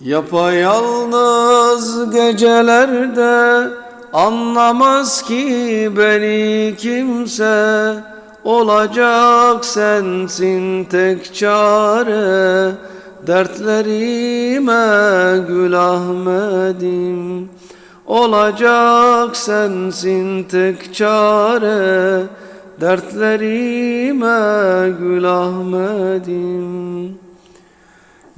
Yapayalnız gecelerde anlamaz ki beni kimse. Olacak sensin tek çare Dertlerime gül Ahmet'im Olacak sensin tek çare Dertlerime gül Ahmet'im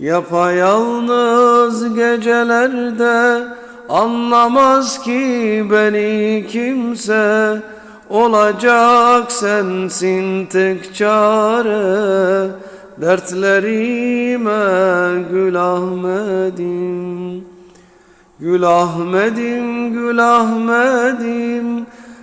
Yapayalnız gecelerde anlamaz ki beni kimse. Olacak sensin tek çare Dertlerime gül Ahmet'im Gül Ahmet'im, Gül Ahmet'im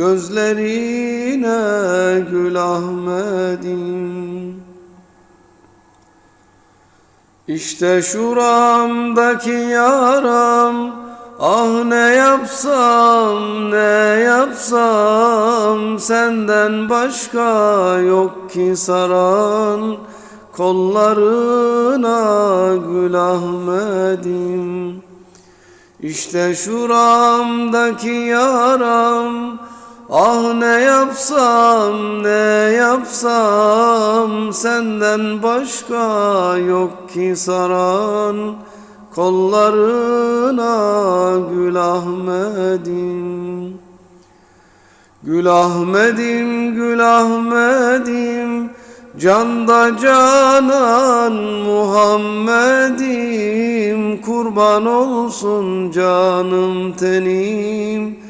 Gözlerine Gül Ahmet'im. İşte şuramdaki yaram Ah ne yapsam ne yapsam Senden başka yok ki saran Kollarına Gül Ahmet'im. İşte şuramdaki yaram Ah ne yapsam ne yapsam Senden başka yok ki saran. Kollarına Gül Ahmet'im Gül Ahmet'im Gül Ahmet'im Canda canan Muhammed'im. Kurban olsun canım tenim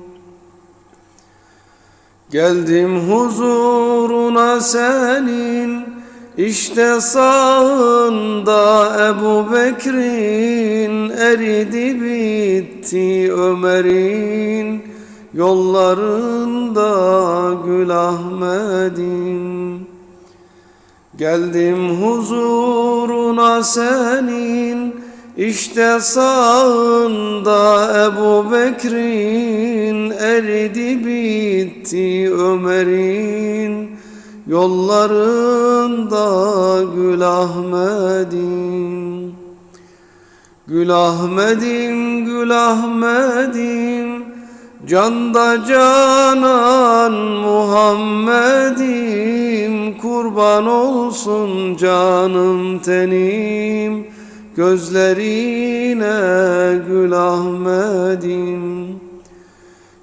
Geldim huzuruna senin işte sağında Ebu Bekir'in eridi bitti Ömer'in yollarında Gül Ahmet'in. Geldim huzuruna senin işte sağında Ebu Bekir'in eridi bitti Ömer'in yollarında Gül Ahmet'im Gül Ahmet'im Gül Ahmet'im Canda canan Muhammed'im. Kurban olsun canım tenim Gözlerine Gül Ahmet'im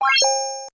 Bye.